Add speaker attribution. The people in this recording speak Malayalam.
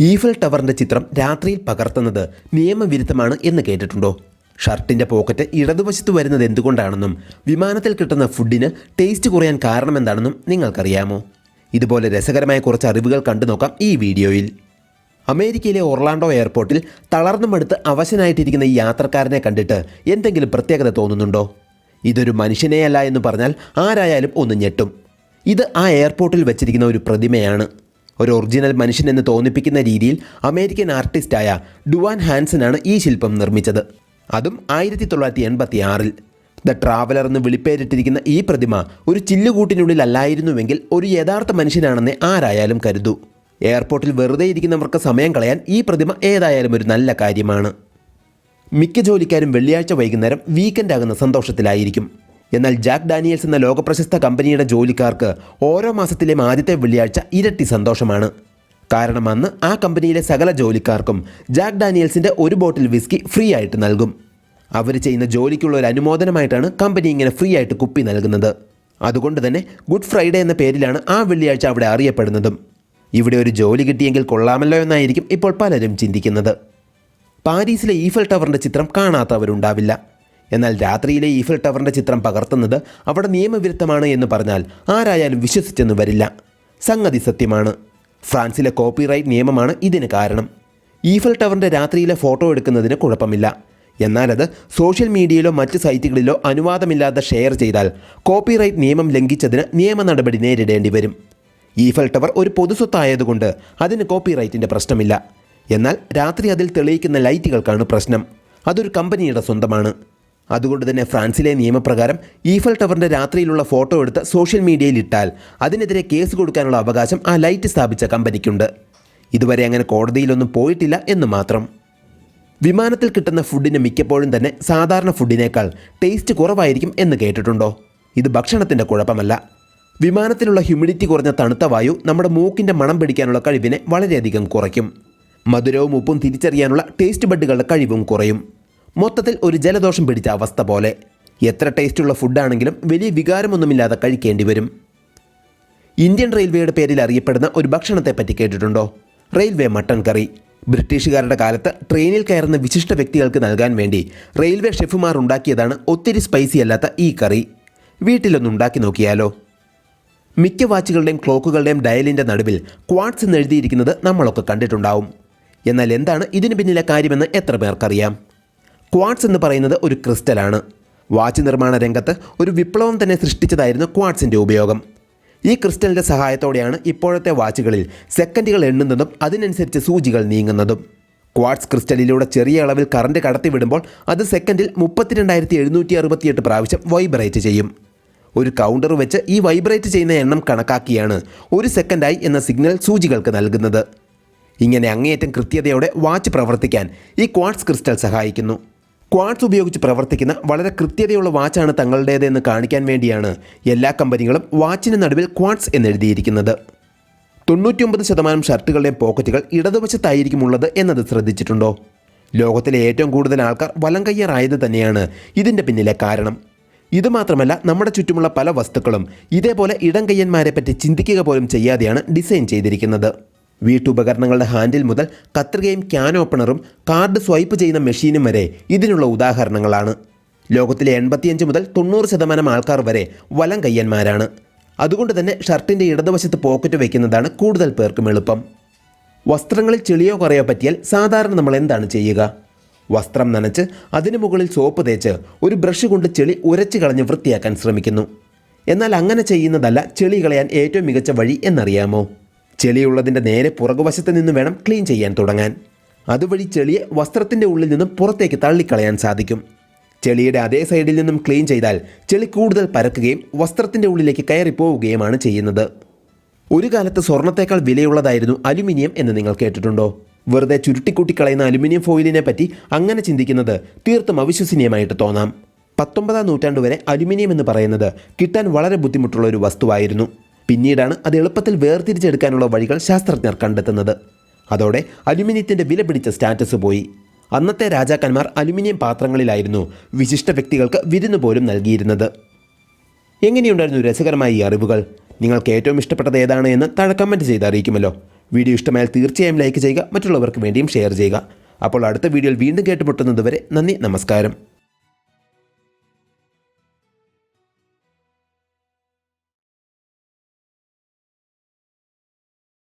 Speaker 1: ഈഫൽ ടവറിന്റെ ചിത്രം രാത്രിയിൽ പകർത്തുന്നത് നിയമവിരുദ്ധമാണ് എന്ന് കേട്ടിട്ടുണ്ടോ? ഷർട്ടിന്റെ പോക്കറ്റ് ഇടതുവശത്ത് വരുന്നത് എന്തുകൊണ്ടാണെന്നും വിമാനത്തിൽ കിട്ടുന്ന ഫുഡിന് ടേസ്റ്റ് കുറയാൻ കാരണമെന്താണെന്നും നിങ്ങൾക്കറിയാമോ? ഇതുപോലെ രസകരമായ കുറച്ച് അറിവുകൾ കണ്ടു നോക്കാം ഈ വീഡിയോയിൽ. അമേരിക്കയിലെ ഒർലാൻഡോ എയർപോർട്ടിൽ തളർന്നു മടുത്ത് അവശനായിട്ടിരിക്കുന്ന ഈ യാത്രക്കാരനെ കണ്ടിട്ട് എന്തെങ്കിലും പ്രത്യേകത തോന്നുന്നുണ്ടോ? ഇതൊരു മനുഷ്യനെയല്ല എന്ന് പറഞ്ഞാൽ ആരായാലും ഒന്ന് ഞെട്ടും. ഇത് ആ എയർപോർട്ടിൽ വെച്ചിരിക്കുന്ന ഒരു പ്രതിമയാണ്. ഒരു ഒറിജിനൽ മനുഷ്യൻ എന്ന് തോന്നിപ്പിക്കുന്ന രീതിയിൽ അമേരിക്കൻ ആർട്ടിസ്റ്റായ ഡുവാൻ ഹാൻസനാണ് ഈ ശില്പം നിർമ്മിച്ചത്. അതും ആയിരത്തി തൊള്ളായിരത്തി എൺപത്തി ആറിൽ ദ ട്രാവലർ എന്ന് വിളിപ്പേരിട്ടിരിക്കുന്ന ഈ പ്രതിമ ഒരു ചില്ലുകൂട്ടിനുള്ളിൽ അല്ലായിരുന്നുവെങ്കിൽ ഒരു യഥാർത്ഥ മനുഷ്യനാണെന്ന് ആരായാലും കരുതൂ. എയർപോർട്ടിൽ വെറുതെ ഇരിക്കുന്നവർക്ക് സമയം കളയാൻ ഈ പ്രതിമ ഏതായാലും ഒരു നല്ല കാര്യമാണ്. മിക്ക ജോലിക്കാരും വെള്ളിയാഴ്ച വൈകുന്നേരം വീക്കെൻഡ് ആകുന്ന സന്തോഷത്തിലായിരിക്കും. എന്നാൽ ജാക്ക് ഡാനിയൽസ് എന്ന ലോകപ്രശസ്ത കമ്പനിയുടെ ജോലിക്കാർക്ക് ഓരോ മാസത്തിലെയും ആദ്യത്തെ വെള്ളിയാഴ്ച ഇരട്ടി സന്തോഷമാണ്. കാരണം അന്ന് ആ കമ്പനിയിലെ സകല ജോലിക്കാർക്കും ജാക്ക് ഡാനിയൽസിന്റെ ഒരു ബോട്ടിൽ വിസ്കി ഫ്രീ ആയിട്ട് നൽകും. അവർ ചെയ്യുന്ന ജോലിക്കുള്ള ഒരു അനുമോദനമായിട്ടാണ് കമ്പനി ഇങ്ങനെ ഫ്രീ ആയിട്ട് കുപ്പി നൽകുന്നത്. അതുകൊണ്ട് തന്നെ ഗുഡ് ഫ്രൈഡേ എന്ന പേരിലാണ് ആ വെള്ളിയാഴ്ച അവിടെ അറിയപ്പെടുന്നതും. ഇവിടെ ഒരു ജോലി കിട്ടിയെങ്കിൽ കൊള്ളാമല്ലോ എന്നായിരിക്കും ഇപ്പോൾ പലരും ചിന്തിക്കുന്നത്. പാരീസിലെ ഈഫൽ ടവറിന്റെ ചിത്രം കാണാത്തവരുണ്ടാവില്ല. എന്നാൽ രാത്രിയിലെ ഈഫൽ ടവറിന്റെ ചിത്രം പകർത്തുന്നത് അവിടെ നിയമവിരുദ്ധമാണ് എന്ന് പറഞ്ഞാൽ ആരായാലും വിശ്വസിച്ചെന്ന് വരില്ല. സംഗതി സത്യമാണ്. ഫ്രാൻസിലെ കോപ്പിറൈറ്റ് നിയമമാണ് ഇതിന് കാരണം. ഈഫൽ ടവറിന്റെ രാത്രിയിലെ ഫോട്ടോ എടുക്കുന്നതിന് കുഴപ്പമില്ല. എന്നാലത് സോഷ്യൽ മീഡിയയിലോ മറ്റ് സൈറ്റുകളിലോ അനുവാദമില്ലാതെ ഷെയർ ചെയ്താൽ കോപ്പിറൈറ്റ് നിയമം ലംഘിച്ചതിന് നിയമ നടപടി നേരിടേണ്ടി വരും. ഈഫൽ ടവർ ഒരു പൊതുസ്വത്തായതുകൊണ്ട് അതിന് കോപ്പിറൈറ്റിന്റെ പ്രശ്നമില്ല. എന്നാൽ രാത്രി അതിൽ തെളിയിക്കുന്ന ലൈറ്റുകൾക്കാണ് പ്രശ്നം. അതൊരു കമ്പനിയുടെ സ്വന്തമാണ്. അതുകൊണ്ട് തന്നെ ഫ്രാൻസിലെ നിയമപ്രകാരം ഈഫൽ ടവറിന്റെ രാത്രിയിലുള്ള ഫോട്ടോ എടുത്ത് സോഷ്യൽ മീഡിയയിൽ ഇട്ടാൽ അതിനെതിരെ കേസ് കൊടുക്കാനുള്ള അവകാശം ആ ലൈറ്റ് സ്ഥാപിച്ച കമ്പനിക്കുണ്ട്. ഇതുവരെ അങ്ങനെ കോടതിയിലൊന്നും പോയിട്ടില്ല എന്ന് മാത്രം. വിമാനത്തിൽ കിട്ടുന്ന ഫുഡിന് മിക്കപ്പോഴും തന്നെ സാധാരണ ഫുഡിനേക്കാൾ ടേസ്റ്റ് കുറവായിരിക്കും എന്ന് കേട്ടിട്ടുണ്ടോ? ഇത് ഭക്ഷണത്തിന്റെ കുഴപ്പമല്ല. വിമാനത്തിലുള്ള ഹ്യൂമിഡിറ്റി കുറഞ്ഞ തണുത്ത വായു നമ്മുടെ മൂക്കിന്റെ മണം പിടിക്കാനുള്ള കഴിവിനെ വളരെയധികം കുറയ്ക്കും. മധുരവും ഉപ്പും തിരിച്ചറിയാനുള്ള ടേസ്റ്റ് ബഡുകളുടെ കഴിവും കുറയും. മൊത്തത്തിൽ ഒരു ജലദോഷം പിടിച്ച അവസ്ഥ പോലെ. എത്ര ടേസ്റ്റുള്ള ഫുഡാണെങ്കിലും വലിയ വികാരമൊന്നുമില്ലാതെ കഴിക്കേണ്ടി വരും. ഇന്ത്യൻ റെയിൽവേയുടെ പേരിൽ അറിയപ്പെടുന്ന ഒരു ഭക്ഷണത്തെപ്പറ്റി കേട്ടിട്ടുണ്ടോ? റെയിൽവേ മട്ടൺ കറി ബ്രിട്ടീഷുകാരുടെ കാലത്ത് ട്രെയിനിൽ കയറുന്ന വിശിഷ്ട വ്യക്തികൾക്ക് നൽകാൻ വേണ്ടി റെയിൽവേ ഷെഫുമാർ ഉണ്ടാക്കിയതാണ് ഒത്തിരി സ്പൈസി അല്ലാത്ത ഈ കറി. വീട്ടിലൊന്ന് ഉണ്ടാക്കി നോക്കിയാലോ? മിക്ക വാച്ചുകളുടെയും ക്ലോക്കുകളുടെയും ഡയലിന്റെ നടുവിൽ ക്വാഡ്സ് എന്ന് എഴുതിയിരിക്കുന്നത് നമ്മളൊക്കെ കണ്ടിട്ടുണ്ടാവും. എന്നാൽ എന്താണ് ഇതിന് പിന്നിലെ കാര്യമെന്ന് എത്ര പേർക്കറിയാം? ക്വാഡ്സ് എന്ന് പറയുന്നത് ഒരു ക്രിസ്റ്റലാണ്. വാച്ച് നിർമ്മാണ രംഗത്ത് ഒരു വിപ്ലവം തന്നെ സൃഷ്ടിച്ചതായിരുന്നു ക്വാഡ്സിന്റെ ഉപയോഗം. ഈ ക്രിസ്റ്റലിന്റെ സഹായത്തോടെയാണ് ഇപ്പോഴത്തെ വാച്ചുകളിൽ സെക്കൻഡുകൾ എണ്ണുന്നതും അതിനനുസരിച്ച് സൂചികൾ നീങ്ങുന്നതും. ക്വാർട്സ് ക്രിസ്റ്റലിലൂടെ ചെറിയ അളവിൽ കറണ്ട് കടത്തിവിടുമ്പോൾ അത് സെക്കൻഡിൽ മുപ്പത്തിരണ്ടായിരത്തി എഴുന്നൂറ്റി അറുപത്തിയെട്ട് പ്രാവശ്യം വൈബ്രേറ്റ് ചെയ്യും. ഒരു കൗണ്ടർ വെച്ച് ഈ വൈബ്രേറ്റ് ചെയ്യുന്ന എണ്ണം കണക്കാക്കിയാണ് ഒരു സെക്കൻഡായി എന്ന സിഗ്നൽ സൂചികൾക്ക് നൽകുന്നത്. ഇങ്ങനെ അങ്ങേയറ്റം കൃത്യതയോടെ വാച്ച് പ്രവർത്തിക്കാൻ ഈ ക്വാർട്സ് ക്രിസ്റ്റൽ സഹായിക്കുന്നു. ക്വാഡ്സ് ഉപയോഗിച്ച് പ്രവർത്തിക്കുന്ന വളരെ കൃത്യതയുള്ള വാച്ചാണ് തങ്ങളുടേതെന്ന് കാണിക്കാൻ വേണ്ടിയാണ് എല്ലാ കമ്പനികളും വാച്ചിന് നടുവിൽ ക്വാഡ്സ് എന്നെഴുതിയിരിക്കുന്നത്. തൊണ്ണൂറ്റിയൊമ്പത് ശതമാനം ഷർട്ടുകളുടെയും പോക്കറ്റുകൾ ഇടതുവശത്തായിരിക്കും ഉള്ളത് എന്നത് ശ്രദ്ധിച്ചിട്ടുണ്ടോ? ലോകത്തിലെ ഏറ്റവും കൂടുതൽ ആൾക്കാർ വലം കയ്യറായത് തന്നെയാണ് ഇതിന്റെ പിന്നിലെ കാരണം. ഇതുമാത്രമല്ല നമ്മുടെ ചുറ്റുമുള്ള പല വസ്തുക്കളും ഇതേപോലെ ഇടം കയ്യന്മാരെ പറ്റി ചിന്തിക്കുക പോലും ചെയ്യാതെയാണ് ഡിസൈൻ ചെയ്തിരിക്കുന്നത്. വീട്ടുപകരണങ്ങളുടെ ഹാൻഡിൽ മുതൽ കത്രികയും ക്യാൻ ഓപ്പണറും കാർഡ് സ്വൈപ്പ് ചെയ്യുന്ന മെഷീനും വരെ ഇതിനുള്ള ഉദാഹരണങ്ങളാണ്. ലോകത്തിലെ എൺപത്തിയഞ്ച് മുതൽ തൊണ്ണൂറ് ശതമാനം ആൾക്കാർ വരെ വലം കയ്യന്മാരാണ്. അതുകൊണ്ട് തന്നെ ഷർട്ടിന്റെ ഇടതുവശത്ത് പോക്കറ്റ് വയ്ക്കുന്നതാണ് കൂടുതൽ പേർക്കും എളുപ്പം. വസ്ത്രങ്ങളിൽ ചെളിയോ കുറയോ പറ്റിയാൽ സാധാരണ നമ്മൾ എന്താണ് ചെയ്യുക? വസ്ത്രം നനച്ച് അതിനു മുകളിൽ സോപ്പ് തേച്ച് ഒരു ബ്രഷ് കൊണ്ട് ചെളി ഉരച്ചു കളഞ്ഞ് വൃത്തിയാക്കാൻ ശ്രമിക്കുന്നു. എന്നാൽ അങ്ങനെ ചെയ്യുന്നതല്ല ചെളി കളയാൻ ഏറ്റവും മികച്ച വഴി എന്നറിയാമോ? ചെളിയുള്ളതിന്റെ നേരെ പുറകുവശത്ത് നിന്ന് വേണം ക്ലീൻ ചെയ്യാൻ തുടങ്ങാൻ. അതുവഴി ചെളിയെ വസ്ത്രത്തിന്റെ ഉള്ളിൽ നിന്നും പുറത്തേക്ക് തള്ളിക്കളയാൻ സാധിക്കും. ചെളിയുടെ അതേ സൈഡിൽ നിന്നും ക്ലീൻ ചെയ്താൽ ചെളി കൂടുതൽ പരക്കുകയും വസ്ത്രത്തിന്റെ ഉള്ളിലേക്ക് കയറിപ്പോവുകയുമാണ് ചെയ്യുന്നത്. ഒരു കാലത്ത് സ്വർണത്തേക്കാൾ വിലയുള്ളതായിരുന്നു അലുമിനിയം എന്ന് നിങ്ങൾ കേട്ടിട്ടുണ്ടോ? വെറുതെ ചുരുട്ടിക്കൂട്ടിക്കളയുന്ന അലുമിനിയം ഫോയിലിനെ പറ്റി അങ്ങനെ ചിന്തിക്കുന്നത് തീർത്തും അവിശ്വസനീയമായിട്ട് തോന്നാം. പത്തൊമ്പതാം നൂറ്റാണ്ട് വരെ അലുമിനിയം എന്ന് പറയുന്നത് കിട്ടാൻ വളരെ ബുദ്ധിമുട്ടുള്ള ഒരു വസ്തുവായിരുന്നു. പിന്നീടാണ് അത് എളുപ്പത്തിൽ വേർതിരിച്ചെടുക്കാനുള്ള വഴികൾ ശാസ്ത്രജ്ഞർ കണ്ടെത്തുന്നത്. അതോടെ അലുമിനിയത്തിന്റെ വില പിടിച്ച സ്റ്റാറ്റസ് പോയി. അന്നത്തെ രാജാക്കന്മാർ അലുമിനിയം പാത്രങ്ങളിലായിരുന്നു വിശിഷ്ട വ്യക്തികൾക്ക് വിരുന്ന് പോലും നൽകിയിരുന്നത്. എങ്ങനെയുണ്ടായിരുന്നു രസകരമായ ഈ അറിവുകൾ? നിങ്ങൾക്ക് ഏറ്റവും ഇഷ്ടപ്പെട്ടത് ഏതാണ് എന്ന് താഴെ കമന്റ് ചെയ്ത് അറിയിക്കുമല്ലോ. വീഡിയോ ഇഷ്ടമായാൽ തീർച്ചയായും ലൈക്ക് ചെയ്യുക മറ്റുള്ളവർക്ക് വേണ്ടിയും ഷെയർ ചെയ്യുക. അപ്പോൾ അടുത്ത വീഡിയോയിൽ വീണ്ടും കേട്ടുമുട്ടുന്നതുവരെ നന്ദി നമസ്കാരം.